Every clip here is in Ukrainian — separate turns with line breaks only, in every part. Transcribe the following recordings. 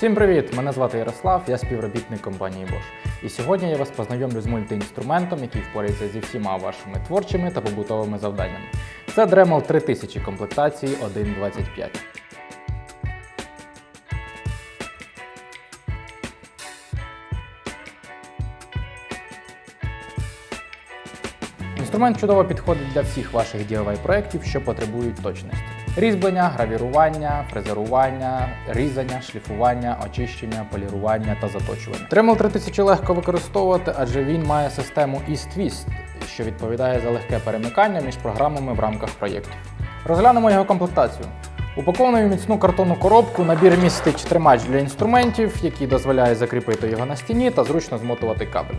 Всім привіт! Мене звати Ярослав, я співробітник компанії Bosch. І сьогодні я вас познайомлю з мультиінструментом, який впорається зі всіма вашими творчими та побутовими завданнями. Це Dremel 3000 комплектації 1.25. Інструмент чудово підходить для всіх ваших DIY проєктів, що потребують точності. Різьблення, гравірування, фрезерування, різання, шліфування, очищення, полірування та заточування. Dremel 3000 легко використовувати, адже він має систему East-Twist, що відповідає за легке перемикання між програмами в рамках проєктів. Розглянемо його комплектацію. Упакований у міцну картонну коробку набір містить тримач для інструментів, який дозволяє закріпити його на стіні та зручно змотувати кабель.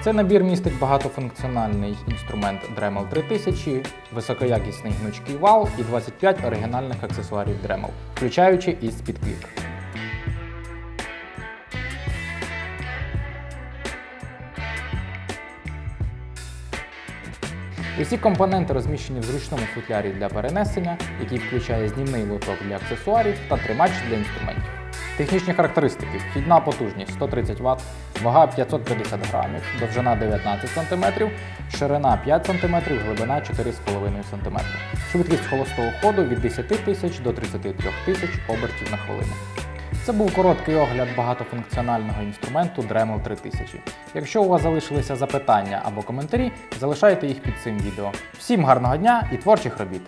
Цей набір містить багатофункціональний інструмент Dremel 3000, високоякісний гнучкий вал і 25 оригінальних аксесуарів Dremel, включаючи і спідклік. Усі компоненти розміщені в зручному футлярі для перенесення, який включає знімний лоток для аксесуарів та тримач для інструментів. Технічні характеристики: вхідна потужність 130 Вт, вага 550 грамів, довжина 19 см, ширина 5 см, глибина 4,5 см. Швидкість холостого ходу від 10 тисяч до 33 тисяч обертів на хвилину. Це був короткий огляд багатофункціонального інструменту Dremel 3000. Якщо у вас залишилися запитання або коментарі, залишайте їх під цим відео. Всім гарного дня і творчих робіт!